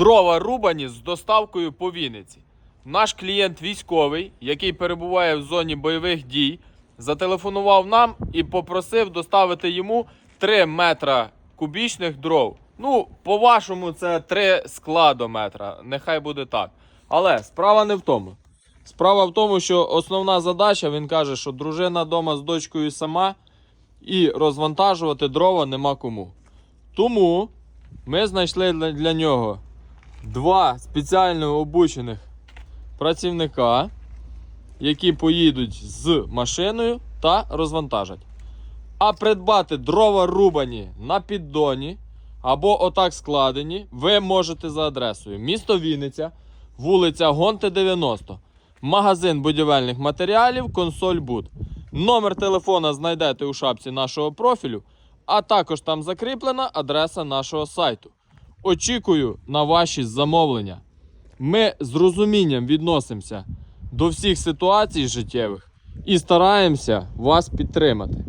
дрова рубані з доставкою по Вінниці. Наш клієнт військовий, який перебуває в зоні бойових дій, зателефонував нам і попросив доставити йому 3 метра кубічних дров. Ну, по-вашому, це 3 складометра. Нехай буде так. Але справа не в тому. Справа в тому, що основна задача, він каже, що дружина вдома з дочкою сама і розвантажувати дрова нема кому. Тому ми знайшли для, нього два спеціально обучених працівника, які поїдуть з машиною та розвантажать. А придбати дрова рубані на піддоні або отак складені, ви можете за адресою місто Вінниця, вулиця Гонти 90, магазин будівельних матеріалів, консоль Буд. Номер телефона знайдете у шапці нашого профілю, а також там закріплена адреса нашого сайту. Очікую на ваші замовлення. Ми з розумінням відносимося до всіх ситуацій життєвих і стараємося вас підтримати.